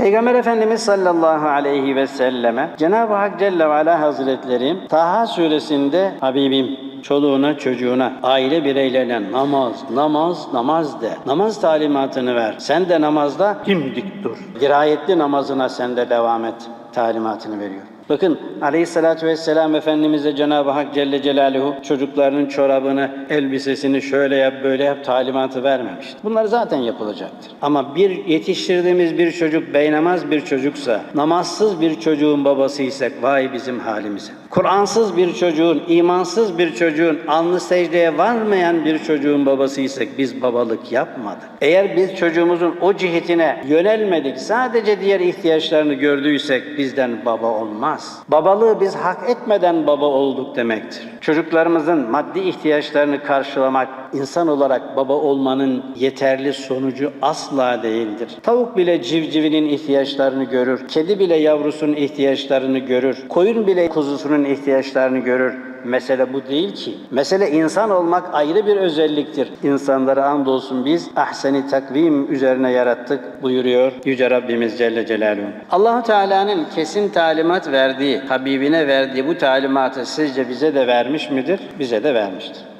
Peygamber Efendimiz sallallahu aleyhi ve selleme Cenab-ı Hak Celle ve Ala Hazretleri Taha suresinde Habibim çoluğuna çocuğuna aile bireylerine namaz namaz namaz de. Namaz talimatını ver. Sen de namazda dimdik dur. Dirayetli namazına sen de devam et talimatını veriyor. Bakın aleyhissalatü vesselam Efendimiz'e Cenab-ı Hak Celle Celaluhu çocuklarının çorabını, elbisesini şöyle yap böyle yap talimatı vermemiştir. Bunlar zaten yapılacaktır. Ama bir yetiştirdiğimiz bir çocuk beynamaz bir çocuksa, namazsız bir çocuğun babasıysak vay bizim halimize. Kur'ansız bir çocuğun, imansız bir çocuğun, alnı secdeye varmayan bir çocuğun babasıysak biz babalık yapmadık. Eğer biz çocuğumuzun o cihetine yönelmedik, sadece diğer ihtiyaçlarını gördüysek bizden baba olmaz. Babalığı biz hak etmeden baba olduk demektir. Çocuklarımızın maddi ihtiyaçlarını karşılamak insan olarak baba olmanın yeterli sonucu asla değildir. Tavuk bile civcivinin ihtiyaçlarını görür. Kedi bile yavrusunun ihtiyaçlarını görür. Koyun bile kuzusunun ihtiyaçlarını görür. Mesele bu değil ki. Mesele insan olmak ayrı bir özelliktir. İnsanları andolsun biz ahseni takvim üzerine yarattık buyuruyor Yüce Rabbimiz Celle Celaluhu. Allahu Teala'nın kesin talimat verdiği, Habibine verdiği bu talimatı sizce bize de vermiş midir? Bize de vermiştir.